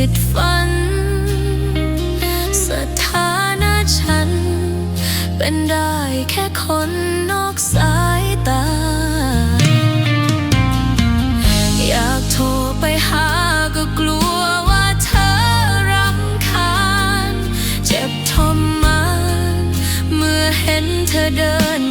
สิทธิ์ฝัน สถานะฉัน เป็นได้แค่คนนอกสายตา อยากโทรไปหาก็กลัวว่าเธอรำคาญ เจ็บทรมานเมื่อเห็นเธอเดิน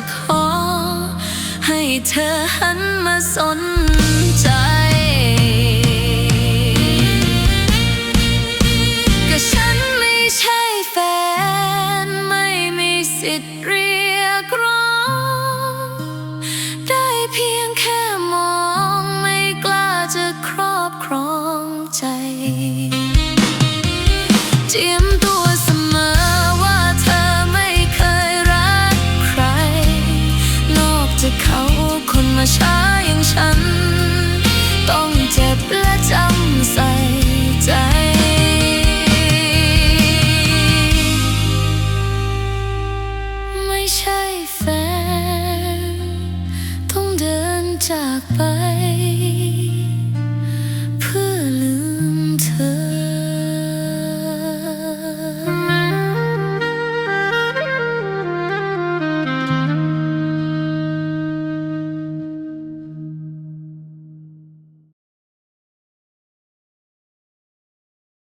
จะขอ ให้เธอหันมาสนใจ ก็ฉันไม่ใช่แฟน ไม่มีสิทธิ์เรียกร้อง ได้เพียงแค่มองไม่กล้าจะครอบครองใจเจียม ใช่แฟน ต้องเดินจากไป